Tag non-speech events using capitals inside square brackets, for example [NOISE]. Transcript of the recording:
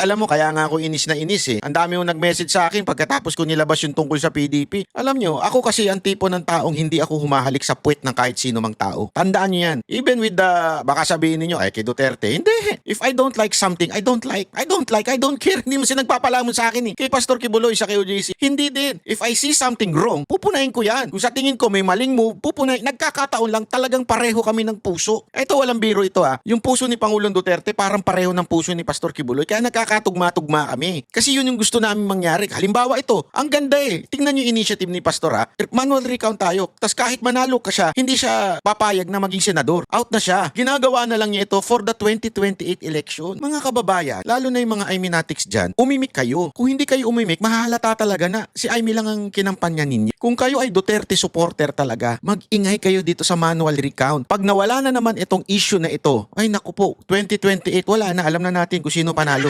Alam mo, kaya nga ako inis na inis eh. Ang dami yung nag-message sa akin pagkatapos ko nilabas yung tungkol sa PDP. Alam nyo, ako kasi ang tipo ng taong hindi ako humahalik sa puwet ng kahit sino mang tao. Tandaan nyo yan. Even with the, baka sabihin ninyo, ay kay Duterte, hindi. If I don't like something, I don't like. I don't like, I don't care. [LAUGHS] Hindi mo siya nagpapalamon sa akin eh. Kay Pastor Kibuloy sa KOJC, hindi din. If I see something wrong, pupunahin ko yan. Kung sa tingin ko may maling move, pupunahin. Nagkakataon lang talagang pareho kami ng puso. Ito walang biro ito ah. Yung puso ni Pangulong Duterte parang pareho ng puso ni Pastor Kibuloy. Kaya nagkakatugma-tugma kami. Kasi yun yung gusto namin mangyari. Halimbawa ito, ang ganda eh. Tingnan yung initiative ni Pastor ah. Manual recount tayo. Tapos kahit manalo ka siya, hindi siya papayag na maging senador. Out na siya. Ginagawa na lang niya ito for the 2028 election. Mga kababayan, lalo na yung mga Iminatics dyan, umimik kayo. Kung hindi kayo umimik, mahalata talaga na si Aimee lang ang kinampanya ninyo. Kung kayo ay Duterte supporter talaga, mag-ingay kayo dito sa manual recount. Pag nawala na naman itong issue na ito, ay naku po, 2028, wala na. Alam na natin kung sino panalo.